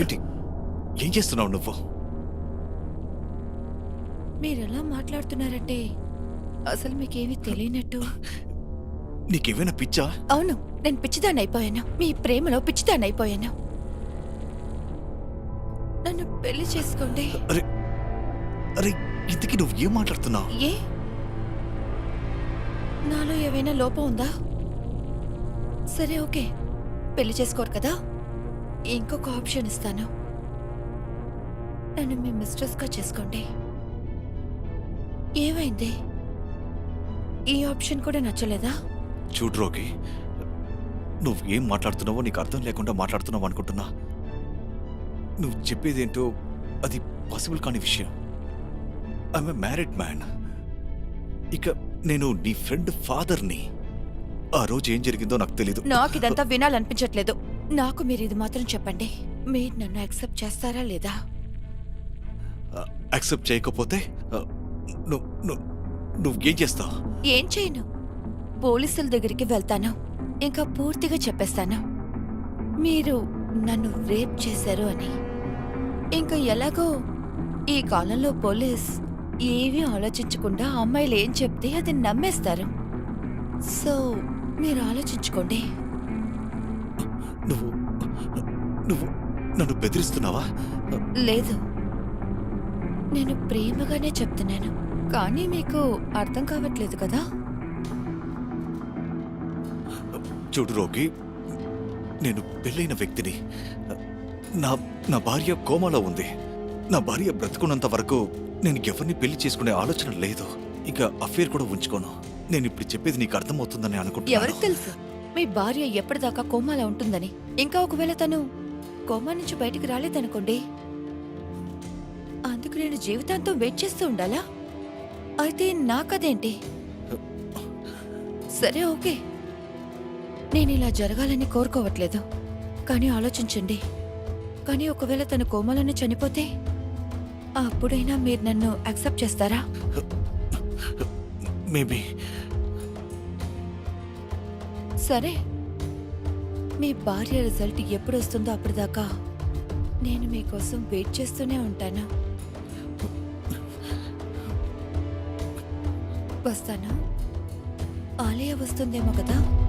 ఏంటి ఏం చేస్తున్నావు నువ్వు? మీరు ఎలా మాట్లాడుతున్నారంటే అసలు మీకేమీ తెలియనట్టు. నీకేమైనా పిచ్చా? అవును నేను పిచ్చిదాన్ని అయిపోయాను. మీ ప్రేమలో పిచ్చిదాన్ని అయిపోయాను. నన్ను పెళ్ళి చేసుకోండి. అరే అరే ఇంతకీ నువ్వు ఏం మాట్లాడుతున్నావు? ఏ? నాలో ఏవైనా లోపం ఉందా? సరే ఓకే. పెళ్ళి చేసుకోరు కదా? ఇంకొక ఆప్షన్ ఇస్తాను. నన్ను మీ మిస్ట్రెస్గా చేసుకోండి. ఏమైంది? ఈ ఆప్షన్ కూడా నచ్చలేదా? చూడు రోగి నువ్వు ఏం మాట్లాడుతున్నావో నీకు అర్థం లేకుండా మాట్లాడుతున్నావు అనుకుంటున్నా. నువ్వు చెప్పేదేంటో అది పాసిబుల్ కాని విషయం. I'm a married man. ఇక నేను నీ ఫ్రెండ్ ఫాదర్ని. ఆ రోజు ఏం జరిగిందో నాకు తెలీదు. నాకు ఇదంతా వినాలనిపించట్లేదు. నాకు మీరు ఇది మాత్రం చెప్పండి. మీరు నన్ను యాక్సెప్ట్ చేస్తారా లేదా? యాక్సెప్ట్ చేయకపోతే నువ్వేం చేస్తావు? ఏం చేయను. పోలీసుల దగ్గరికి వెళ్తాను. ఇంకా పూర్తిగా చెప్పేస్తాను. మీరు నన్ను రేప్ చేశారు అని. ఇంకా ఎలాగో ఈ కాలంలో పోలీస్ ఏమీ ఆలోచించకుండా అమ్మాయిలు ఏం చెప్తే అది నమ్మేస్తారు. సో మీరు ఆలోచించుకోండి. నువ్వు నువ్వు నన్ను బెదిరిస్తున్నావా? లేదు. నేను ప్రేమగానే చెప్తున్నాను. కానీ మీకు అర్థం కావట్లేదు కదా? చూడు రోగి నేను పెళ్ళైన వ్యక్తిని. నా నా భార్య కోమాలో ఉంది. నా భార్య బ్రతుకున్నంత వరకు నేను ఎవరిని పెళ్ళి చేసుకునే ఆలోచన లేదు. ఇక అఫేర్ కూడా ఉంచుకోను. నేను ఇప్పుడు చెప్పేది నీకు అర్థమవుతుందని ఎవరికి అనుకుంటున్నాను తెలుసు? మీ భార్య ఎప్పటిదాకా కోమాలో ఉంటుందని. ఇంకా ఒకవేళ తను కోమా నుంచి బయటికి రాలేదనుకోండి. అందుకు నేను జీవితాంతం వెయిట్ చేస్తూ ఉండాలా? అయితే నాకదేంటి సరే ఓకే. నేను ఇలా జరగాలని కోరుకోవట్లేదు. కానీ ఆలోచించండి. కానీ ఒకవేళ తన కోమలను చనిపోతే అప్పుడైనా మీరు నన్ను యాక్సెప్ట్ చేస్తారా? మేబీ. సరే. మీ భార్య రిజల్ట్ ఎప్పుడు వస్తుందో అప్పటిదాకా నేను మీకోసం వెయిట్ చేస్తూనే ఉంటాను. వస్తాను. ఆలయ వస్తుందేమో కదా.